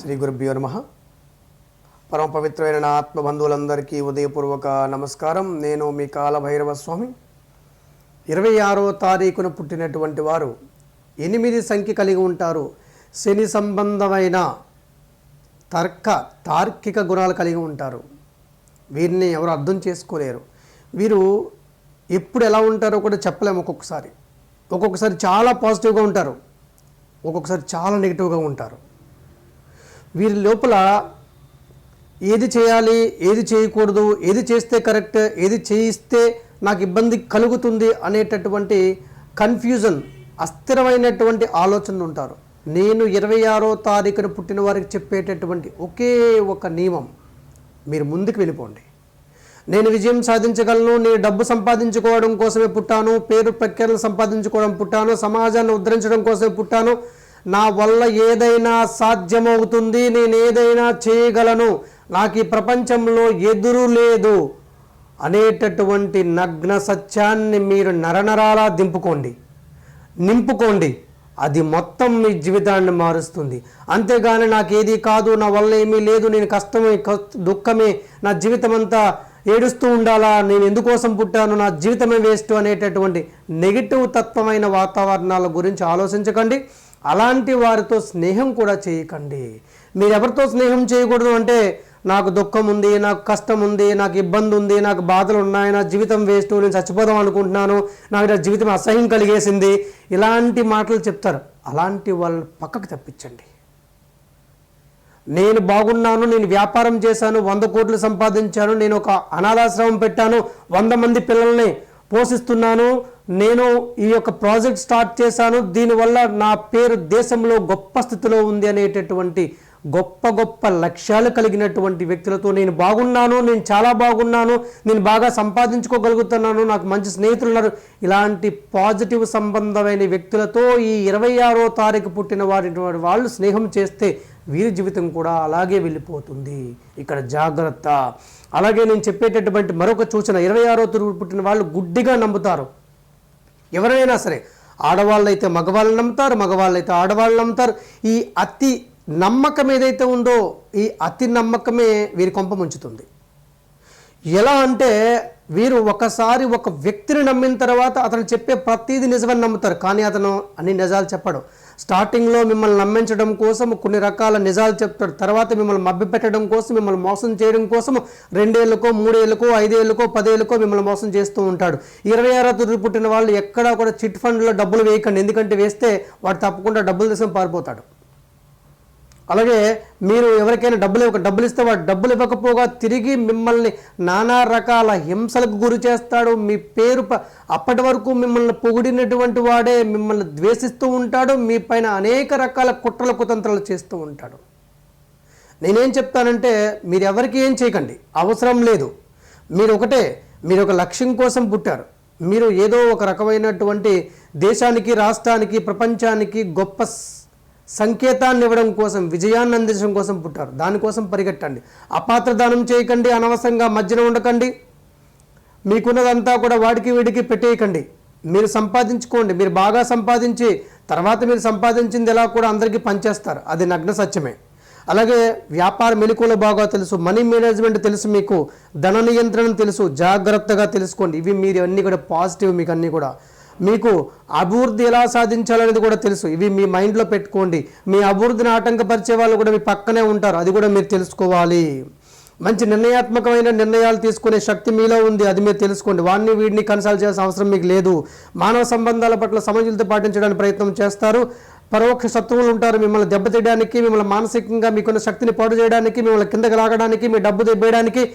శ్రీ గురుభ్యో నమ. పరమ పవిత్రమైన నా ఆత్మబంధువులందరికీ ఉదయపూర్వక నమస్కారం. నేను మీ కాలభైరవ స్వామి. ఇరవై ఆరో తారీఖున పుట్టినటువంటి వారు ఎనిమిది సంఖ్య కలిగి ఉంటారు. శని సంబంధమైన తర్క తార్కిక గుణాలు కలిగి ఉంటారు. వీరిని ఎవరు అర్థం చేసుకోలేరు. వీరు ఎప్పుడు ఎలా ఉంటారో కూడా చెప్పలేము ఒక్కొక్కసారి. ఒక్కొక్కసారి చాలా పాజిటివ్గా ఉంటారు. ఒక్కొక్కసారి చాలా నెగిటివ్గా ఉంటారు. వీరి లోపల ఏది చేయాలి ఏది చేయకూడదు ఏది చేస్తే కరెక్ట్ ఏది చేయిస్తే నాకు ఇబ్బంది కలుగుతుంది అనేటటువంటి కన్ఫ్యూజన్ అస్థిరమైనటువంటి ఆలోచనలు ఉంటారు. నేను ఇరవై ఆరో తారీఖున పుట్టిన వారికి చెప్పేటటువంటి ఒకే ఒక నియమం మీరు ముందుకు వెళ్ళిపోండి. నేను విజయం సాధించగలను నేను డబ్బు సంపాదించుకోవడం కోసమే పుట్టాను పేరు ప్రఖ్యాతలు సంపాదించుకోవడం పుట్టాను సమాజాన్ని ఉద్ధరించడం కోసమే పుట్టాను నా వల్ల ఏదైనా సాధ్యమవుతుంది నేను ఏదైనా చేయగలను. నాకు ఈ ప్రపంచంలో ఎదురు లేదు. అనేటటువంటి నగ్న సత్యాన్ని మీరు నరనరాలా దింపుకోండి. నింపుకోండి. అది మొత్తం మీ జీవితాన్ని మారుస్తుంది. అంతేగాని నాకు ఏది కాదు నా వల్ల ఏమీ లేదు నేను కష్టమే దుఃఖమే నా జీవితం అంతా ఏడుస్తూ ఉండాలా నేను ఎందుకోసం పుట్టాను నా జీవితమే వేస్ట్ అనేటటువంటి నెగిటివ్ తత్వమైన వాతావరణాల గురించి ఆలోచించకండి. అలాంటి వారితో స్నేహం కూడా చేయకండి. మీరు ఎవరితో స్నేహం చేయకూడదు అంటే నాకు దుఃఖం ఉంది నాకు కష్టం ఉంది నాకు ఇబ్బంది ఉంది నాకు బాధలు ఉన్నాయి నా జీవితం వేస్ట్ నేను చచ్చిపోదాం అనుకుంటున్నాను నాకు నా జీవితం అసహ్యం కలిగేసింది. ఇలాంటి మాటలు చెప్తారు. అలాంటి వాళ్ళు పక్కకు తప్పించండి. నేను బాగున్నాను నేను వ్యాపారం చేశాను వంద కోట్లు సంపాదించాను నేను ఒక అనాథాశ్రమం పెట్టాను వంద మంది పిల్లల్ని పోషిస్తున్నాను నేను ఈ యొక్క ప్రాజెక్ట్ స్టార్ట్ చేశాను. దీనివల్ల నా పేరు దేశంలో గొప్ప స్థితిలో ఉంది అనేటటువంటి గొప్ప గొప్ప లక్ష్యాలు కలిగినటువంటి వ్యక్తులతో నేను బాగున్నాను. నేను చాలా బాగున్నాను. నేను బాగా సంపాదించుకోగలుగుతున్నాను. నాకు మంచి స్నేహితులు ఉన్నారు. ఇలాంటి పాజిటివ్ సంబంధమైన వ్యక్తులతో ఈ ఇరవై ఆరో తారీఖు పుట్టిన వారి వాళ్ళు స్నేహం చేస్తే వీరి జీవితం కూడా అలాగే వెళ్ళిపోతుంది. ఇక్కడ జాగ్రత్త. అలాగే నేను చెప్పేటటువంటి మరొక సూచన ఇరవై ఆరో తరగతి పుట్టిన వాళ్ళు గుడ్డిగా నమ్ముతారు. ఎవరైనా సరే ఆడవాళ్ళైతే మగవాళ్ళు నమ్ముతారు మగవాళ్ళైతే ఆడవాళ్ళు నమ్ముతారు. ఈ అతి నమ్మకం ఏదైతే ఉందో ఈ అతి నమ్మకమే వీరి కొంప ముంచుతుంది. ఎలా అంటే వీరు ఒకసారి ఒక వ్యక్తిని నమ్మిన తర్వాత అతను చెప్పే ప్రతిదీ నిజమని నమ్ముతారు. కానీ అతను అన్ని నిజాలు చెప్పడు. స్టార్టింగ్లో మిమ్మల్ని నమ్మించడం కోసం కొన్ని రకాల నిజాలు చెప్తాడు. తర్వాత మిమ్మల్ని మభ్యపెట్టడం కోసం మిమ్మల్ని మోసం చేయడం కోసం రెండేళ్ళకో మూడేళ్ళకో ఐదేళ్ళకో పదేళ్ళకో మిమ్మల్ని మోసం చేస్తూ ఉంటాడు. ఇరవై ఆరో తరగతి పుట్టిన వాళ్ళు ఎక్కడా కూడా చిట్ ఫండ్లో డబ్బులు వేయకండి. ఎందుకంటే వేస్తే వాడు తప్పకుండా డబ్బులు తీసుకొని పారిపోతాడు. అలాగే మీరు ఎవరికైనా డబ్బులు ఇవ్వక డబ్బులు ఇస్తే వాడు డబ్బులు ఇవ్వకపోగా తిరిగి మిమ్మల్ని నానా రకాల హింసలకు గురి చేస్తాడు. మీ పేరు అప్పటి వరకు మిమ్మల్ని పొగిడినటువంటి వాడే మిమ్మల్ని ద్వేషిస్తూ ఉంటాడు. మీ పైన అనేక రకాల కుట్రల కుతంత్రాలు చేస్తూ ఉంటాడు. నేనేం చెప్తానంటే మీరు ఎవరికి ఏం చేయకండి. అవసరం లేదు. మీరు ఒకటే మీరు ఒక లక్ష్యం కోసం పుట్టారు. మీరు ఏదో ఒక రకమైనటువంటి దేశానికి రాష్ట్రానికి ప్రపంచానికి గొప్ప సంకేతాన్ని ఇవ్వడం కోసం విజయాన్ని అందించడం కోసం పుట్టారు. దానికోసం పరిగెట్టండి. అపాత్రదానం చేయకండి అనవసరంగా మధ్యన ఉండకండి. మీకున్నదంతా కూడా వాడికి వీడికి పెట్టేయకండి. మీరు సంపాదించుకోండి. మీరు బాగా సంపాదించి తర్వాత మీరు సంపాదించింది ఎలా కూడా అందరికీ పనిచేస్తారు. అది నగ్న సత్యమే. అలాగే వ్యాపార మెలకువలు బాగా తెలుసు. మనీ మేనేజ్మెంట్ తెలుసు మీకు. ధన నియంత్రణ తెలుసు. జాగ్రత్తగా తెలుసుకోండి. ఇవి మీరు అన్నీ కూడా పాజిటివ్ మీకు అన్నీ కూడా. మీకు అభివృద్ధి ఎలా సాధించాలనేది కూడా తెలుసు. ఇవి మీ మైండ్లో పెట్టుకోండి. మీ అభివృద్ధిని ఆటంకపరిచే వాళ్ళు కూడా మీ పక్కనే ఉంటారు. అది కూడా మీరు తెలుసుకోవాలి. మంచి నిర్ణయాత్మకమైన నిర్ణయాలు తీసుకునే శక్తి మీలో ఉంది. అది మీరు తెలుసుకోండి. వాడిని వీడిని కన్సల్ట్ చేయాల్సిన అవసరం మీకు లేదు. మానవ సంబంధాల పట్ల సమతుల్యత పాటించడానికి ప్రయత్నం చేస్తారు. పరోక్ష శత్రువులు ఉంటారు. మిమ్మల్ని దెబ్బతీయడానికి మిమ్మల్ని మానసికంగా మీకున్న శక్తిని పాడు చేయడానికి మిమ్మల్ని కిందకి లాగడానికి మీ డబ్బు దెబ్బేయడానికి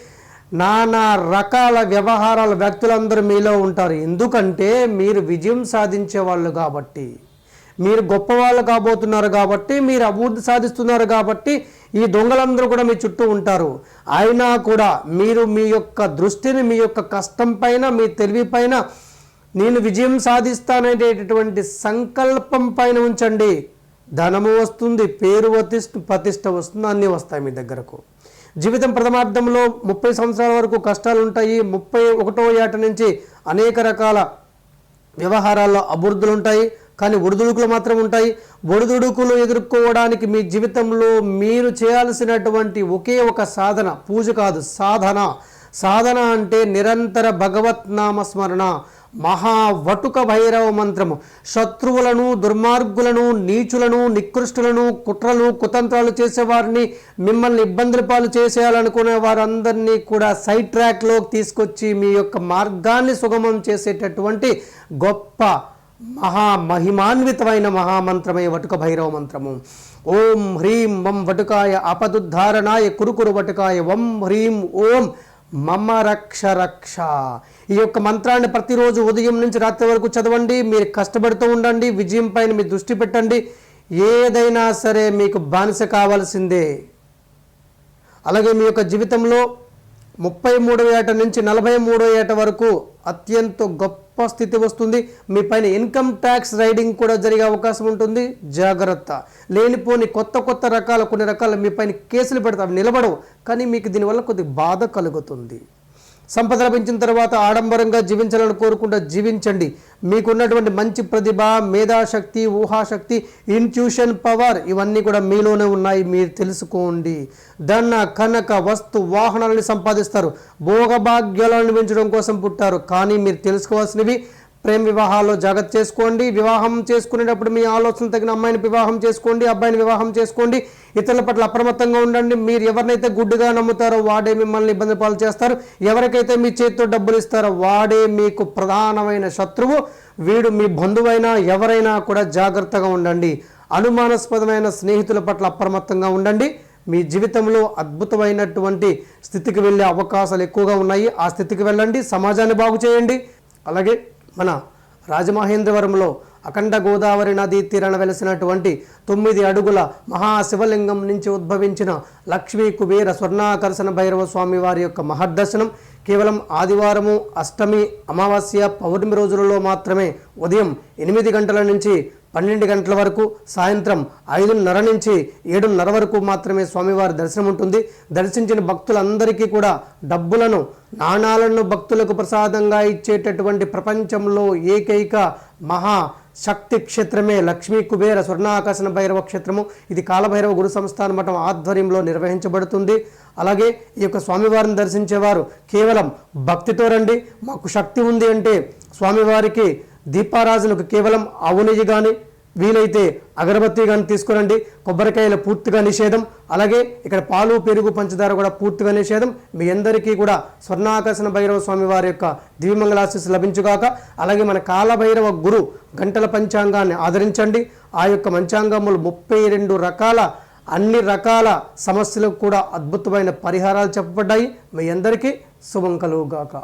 నానా రకాల వ్యవహారాల వ్యక్తులందరూ మీలో ఉంటారు. ఎందుకంటే మీరు విజయం సాధించే వాళ్ళు కాబట్టి మీరు గొప్పవాళ్ళు కాబోతున్నారు కాబట్టి మీరు అభివృద్ధి సాధిస్తున్నారు కాబట్టి ఈ దొంగలందరూ కూడా మీ చుట్టూ ఉంటారు. అయినా కూడా మీరు మీ యొక్క దృష్టిని మీ యొక్క కష్టం పైన మీ తెలివి పైన నేను విజయం సాధిస్తాననేటటువంటి సంకల్పం పైన ఉంచండి. ధనము వస్తుంది పేరు వతిష్ట ప్రతిష్ట వస్తుంది అన్నీ వస్తాయి మీ దగ్గరకు. జీవితం ప్రథమార్థంలో ముప్పై సంవత్సరాల వరకు కష్టాలు ఉంటాయి ముప్పై ఒకటో ఏట నుంచి అనేక రకాల వ్యవహారాల్లో అభివృద్ధులు ఉంటాయి కానీ ఒడిదుడుకులు మాత్రం ఉంటాయి. ఒడిదుడుకులు ఎదుర్కోవడానికి మీ జీవితంలో మీరు చేయాల్సినటువంటి ఒకే ఒక సాధన పూజ కాదు సాధన. సాధన అంటే నిరంతర భగవత్ నామ స్మరణ మహావటుక భైరవ మంత్రము. శత్రువులను దుర్మార్గులను నీచులను నికృష్టులను కుట్రలు కుతంత్రాలు చేసేవారిని మిమ్మల్ని ఇబ్బందుల పాలు చేసేయాలనుకునే వారందరినీ కూడా సైడ్ ట్రాక్లోకి తీసుకొచ్చి మీ యొక్క మార్గాన్ని సుగమం చేసేటటువంటి గొప్ప మహా మహిమాన్వితమైన మహామంత్రమే వటుక భైరవ మంత్రము. ఓం హ్రీం వం వటుకాయ అపదుద్ధారణాయ కురుకురు వటుకాయ వం హ్రీం ఓం మమ రక్ష రక్ష ఈ యొక్క మంత్రాన్ని ప్రతిరోజు ఉదయం నుంచి రాత్రి వరకు చదవండి మీరు కష్టపడుతూ ఉండండి విజయం పైన మీ దృష్టి పెట్టండి. ఏదైనా సరే మీకు బానిస కావాల్సిందే. అలాగే మీ యొక్క జీవితంలో ముప్పై మూడవ ఏట నుంచి నలభై మూడవ ఏట వరకు అత్యంత గొప్ప స్థితి వస్తుంది. మీ పైన ఇన్కమ్ ట్యాక్స్ రైడింగ్ కూడా జరిగే అవకాశం ఉంటుంది. జాగ్రత్త. లేనిపోని కొత్త కొత్త రకాల కొన్ని రకాల మీ పైన కేసులు పెడతారు నిలబడవు. కానీ మీకు దీనివల్ల కొద్ది బాధ కలుగుతుంది. సంపద లభించిన తర్వాత ఆడంబరంగా జీవించాలని కోరుకుంటూ జీవించండి. మీకున్నటువంటి మంచి ప్రతిభ మేధాశక్తి ఊహాశక్తి ఇన్ట్యూషన్ పవర్ ఇవన్నీ కూడా మీలోనే ఉన్నాయి. మీరు తెలుసుకోండి. ధన కనక వస్తు వాహనాలను సంపాదిస్తారు. భోగభాగ్యాలను పెంచడం కోసం పుట్టారు. కానీ మీరు తెలుసుకోవాల్సినవి ప్రేమ వివాహాల్లో జాగ్రత్త చేసుకోండి. వివాహం చేసుకునేటప్పుడు మీ ఆలోచన తగిన అమ్మాయిని వివాహం చేసుకోండి. అబ్బాయిని వివాహం చేసుకోండి. ఇతరుల పట్ల అప్రమత్తంగా ఉండండి. మీరు ఎవరినైతే గుడ్డుగా నమ్ముతారో వాడే మిమ్మల్ని ఇబ్బంది పాలు చేస్తారు. ఎవరికైతే మీ చేతితో డబ్బులు ఇస్తారో వాడే మీకు ప్రధానమైన శత్రువు. వీడు మీ బంధువైనా ఎవరైనా కూడా జాగ్రత్తగా ఉండండి. అనుమానాస్పదమైన స్నేహితుల పట్ల అప్రమత్తంగా ఉండండి. మీ జీవితంలో అద్భుతమైనటువంటి స్థితికి వెళ్ళే అవకాశాలు ఎక్కువగా ఉన్నాయి. ఆ స్థితికి వెళ్ళండి. సమాజాన్ని బాగు చేయండి. అలాగే మన రాజమహేంద్రవరంలో అఖండ గోదావరి నదీ తీరాన వెలసినటువంటి తొమ్మిది అడుగుల మహాశివలింగం నుంచి ఉద్భవించిన లక్ష్మీ కుబేర స్వర్ణాకర్షణ భైరవ స్వామి వారి యొక్క మహర్దర్శనం కేవలం ఆదివారము అష్టమి అమావాస్య పౌర్ణమి రోజులలో మాత్రమే ఉదయం ఎనిమిది గంటల నుంచి పన్నెండు గంటల వరకు సాయంత్రం ఐదున్నర నుంచి ఏడున్నర వరకు మాత్రమే స్వామివారి దర్శనం ఉంటుంది. దర్శించిన భక్తులందరికీ కూడా డబ్బులను నాణాలను భక్తులకు ప్రసాదంగా ఇచ్చేటటువంటి ప్రపంచంలో ఏకైక మహా శక్తి క్షేత్రమే లక్ష్మీ కుబేర స్వర్ణాకర్షణ భైరవ క్షేత్రము. ఇది కాలభైరవ గురు సంస్థాన మఠం ఆధ్వర్యంలో నిర్వహించబడుతుంది. అలాగే ఈ యొక్క స్వామివారిని దర్శించేవారు కేవలం భక్తితో రండి. మాకు శక్తి ఉంది అంటే స్వామివారికి దీపారాజులకు కేవలం ఆవు నెయ్యి కానీ వీలైతే అగరబత్తి కానీ తీసుకురండి. కొబ్బరికాయలు పూర్తిగా నిషేధం. అలాగే ఇక్కడ పాలు పెరుగు పంచదార కూడా పూర్తిగా నిషేధం. మీ అందరికీ కూడా స్వర్ణాకర్షణ భైరవ స్వామి వారి యొక్క దివ్యమంగళాశీస్సు లభించుగాక అలాగే మన కాలభైరవ గురు గంటల పంచాంగాన్ని ఆదరించండి. ఆ యొక్క పంచాంగములు ముప్పై రెండు రకాల అన్ని రకాల సమస్యలకు కూడా అద్భుతమైన పరిహారాలు చెప్పబడ్డాయి. మీ అందరికీ శుభం కలుగుగాక.